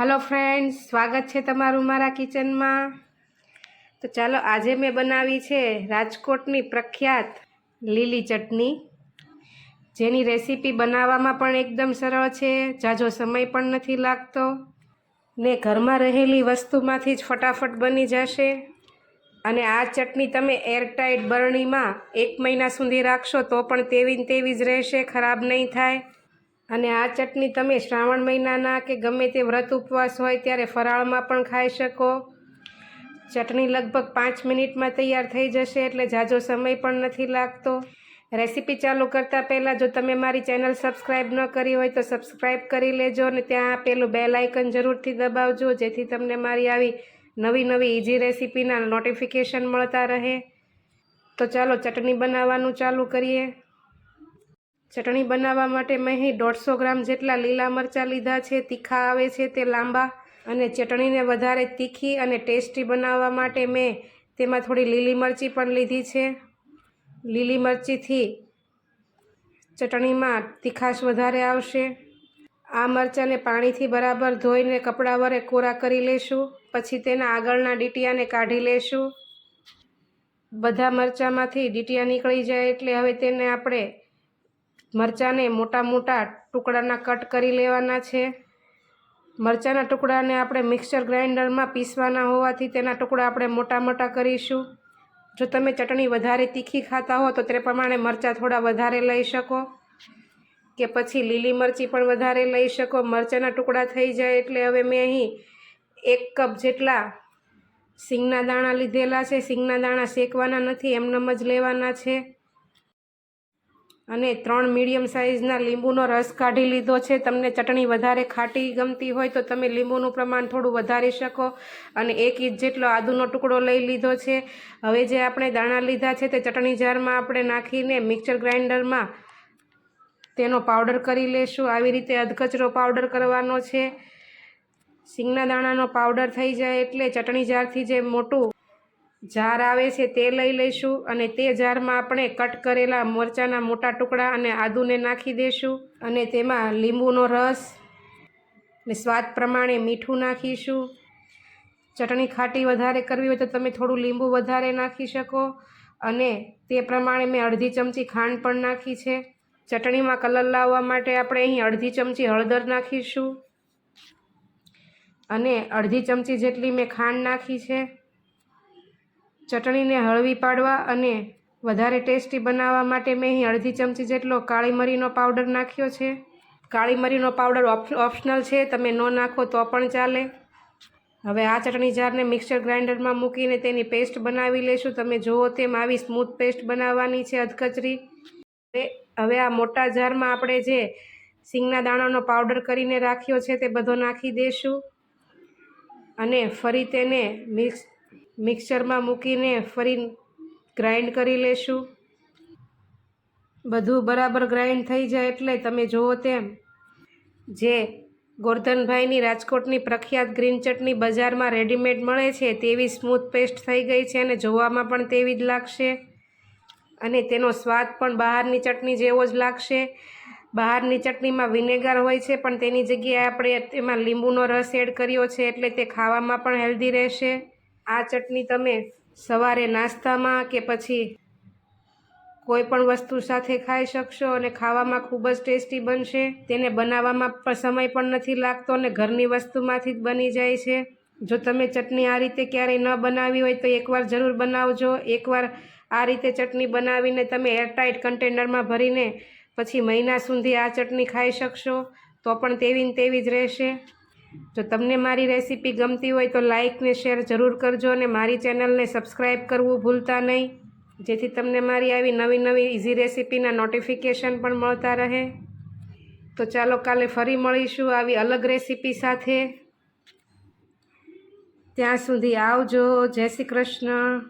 Hello friends સ્વાગત છે તમારું મારા કિચનમાં. તો ચાલો, આજે મેં બનાવી છે રાજકોટની પ્રખ્યાત લીલી ચટણી. જેની રેસીપી બનાવવામાં પણ એકદમ સરળ છે. જાજો સમય પણ નથી લાગતો. ને ઘરમાં રહેલી વસ્તુમાંથી જ ફટાફટ બની જશે. અને આ ચટણી તમે એરટાઇટ બરણીમાં એક મહિના સુધી રાખશો તો પણ તેવી ને તેવી જ રહેશે, ખરાબ નહીં થાય. અને આ ચટણી તમે શ્રાવણ મહિનાના કે ગમે તે વ્રત ઉપવાસ હોય ત્યારે ફરાળમાં પણ ખાઈ શકો. ચટણી લગભગ પાંચ મિનિટમાં તૈયાર થઈ જશે એટલે ઝાઝો સમય પણ નથી લાગતો. રેસીપી ચાલુ કરતાં પહેલાં જો તમે મારી ચેનલ સબસ્ક્રાઈબ ન કરી હોય તો સબસ્ક્રાઈબ કરી લેજો અને ત્યાં આપેલું બેલ આઇકન જરૂરથી દબાવજો, જેથી તમને મારી આવી નવી નવી ઇઝી રેસીપીના નોટિફિકેશન મળતા રહે. તો ચાલો ચટણી બનાવવાનું ચાલુ કરીએ. ચટણી બનાવવા માટે મેં અહીં દોઢસો ગ્રામ જેટલા લીલા મરચાં લીધા છે, તીખા આવે છે તે લાંબા અને ચટણીને વધારે તીખી અને ટેસ્ટી બનાવવા માટે મેં તેમાં થોડી લીલી મરચી પણ લીધી છે. લીલી મરચીથી ચટણીમાં તીખાશ વધારે આવશે. આ મરચાંને પાણીથી બરાબર ધોઈને કપડાં વરે કોરા કરી લેશું, પછી તેના આગળના ડીટિયાને કાઢી લેશું. બધા મરચાંમાંથી ડીટિયા નીકળી જાય એટલે હવે તેને આપણે મરચાંને મોટા મોટા ટુકડાના કટ કરી લેવાના છે. મરચાંના ટુકડાને આપણે મિક્સર ગ્રાઇન્ડરમાં પીસવાના હોવાથી તેના ટુકડા આપણે મોટા મોટા કરીશું. જો તમે ચટણી વધારે તીખી ખાતા હો તો તે પ્રમાણે મરચાં થોડા વધારે લઈ શકો. કે પછી લીલી મરચી પણ વધારે લઈ શકો. મરચાંના ટુકડા થઈ જાય એટલે હવે મેં અહીં એક કપ જેટલા સિંગના દાણા લીધેલા છે. સિંગના દાણા શેકવાના નથી, એમનેમ જ લેવાના છે. અને ત્રણ મીડિયમ સાઇઝના લીંબુનો રસ કાઢી લીધો છે. તમને ચટણી વધારે ખાટી ગમતી હોય તો તમે લીંબુનું પ્રમાણ થોડું વધારી શકો અને એક ઇંચ જેટલો આદુનો ટુકડો લઈ લીધો છે. હવે જે આપણે દાણા લીધા છે તે ચટણી જારમાં આપણે નાખીને મિક્સર ગ્રાઇન્ડરમાં તેનો પાવડર કરી લેશું. આવી રીતે અધકચરો પાવડર કરવાનો છે. સિંગના દાણાનો પાવડર થઈ જાય એટલે ચટણી જારથી જે મોટું જાર આવે છે તે લઈ લઈશું અને તે જારમાં આપણે કટ કરેલા મરચાંના મોટા ટુકડા અને આદુને નાખી દઈશું અને તેમાં લીંબુનો રસ ને સ્વાદ પ્રમાણે મીઠું નાખીશું. ચટણી ખાટી વધારે કરવી હોય તો તમે થોડું લીંબુ વધારે નાખી શકો અને તે પ્રમાણે મેં અડધી ચમચી ખાંડ પણ નાખી છે. ચટણીમાં કલર લાવવા માટે આપણે અહીં અડધી ચમચી હળદર નાખીશું અને અડધી ચમચી જેટલી મેં ખાંડ નાખી છે. ચટણીને હળવી પાડવા અને વધારે ટેસ્ટી બનાવવા માટે મેં અહીં અડધી ચમચી જેટલો કાળી મરીનો પાવડર નાખ્યો છે. કાળી મરીનો પાવડર ઓપ્શનલ છે, તમે ન નાખો તો પણ ચાલે. હવે આ ચટણી જારને મિક્સર ગ્રાઇન્ડરમાં મૂકીને તેની પેસ્ટ બનાવી લેશું. તમે જુઓ તેમ આવી સ્મૂથ પેસ્ટ બનાવવાની છે અધકચરી. હવે આ મોટા જારમાં આપણે જે સિંગના દાણાનો પાવડર કરીને રાખ્યો છે તે બધો નાખી દઈશું અને ફરી તેને મિક્સ મિક્સરમાં મૂકીને ફરી ગ્રાઇન્ડ કરી લેશું. બધું બરાબર ગ્રાઇન્ડ થઈ જાય એટલે તમે જુઓ તેમ, જે ગોરધનભાઈની રાજકોટની પ્રખ્યાત ગ્રીન ચટણી બજારમાં રેડીમેડ મળે છે તેવી સ્મૂથ પેસ્ટ થઈ ગઈ છે અને જોવામાં પણ તેવી જ લાગશે. અને તેનો સ્વાદ પણ બહારની ચટણી જેવો જ લાગશે. બહારની ચટણીમાં વિનેગર હોય છે, પણ તેની જગ્યાએ આપણે તેમાં લીંબુનો રસ એડ કર્યો છે એટલે તે ખાવામાં પણ હેલ્ધી રહેશે. આ ચટણી તમે સવારે નાસ્તામાં કે પછી કોઈ પણ વસ્તુ સાથે ખાઈ શકશો અને ખાવામાં ખૂબ જ ટેસ્ટી બનશે. તેને બનાવવામાં પણ સમય પણ નથી લાગતો અને ઘરની વસ્તુમાંથી જ બની જાય છે. જો તમે ચટણી આ રીતે ક્યારેય ન બનાવી હોય તો એકવાર જરૂર બનાવજો. એકવાર આ રીતે ચટણી બનાવીને તમે એરટાઇટ કન્ટેનરમાં ભરીને પછી મહિના સુધી આ ચટણી ખાઈ શકશો. તો પણ તેવી ને તેવી જ રહેશે. જો તમને મારી રેસીપી ગમતી હોય તો લાઇક ને શેર જરૂર કરજો અને મારી ચેનલને સબસ્ક્રાઈબ કરવું ભૂલતા નહીં. જેથી તમને મારી આવી નવી નવી ઇઝી રેસીપીના નોટિફિકેશન પણ મળતા રહે. તો ચાલો કાલે ફરી મળીશું આવી અલગ રેસીપી સાથે. ત્યાં સુધી આવજો. જય શ્રી કૃષ્ણ.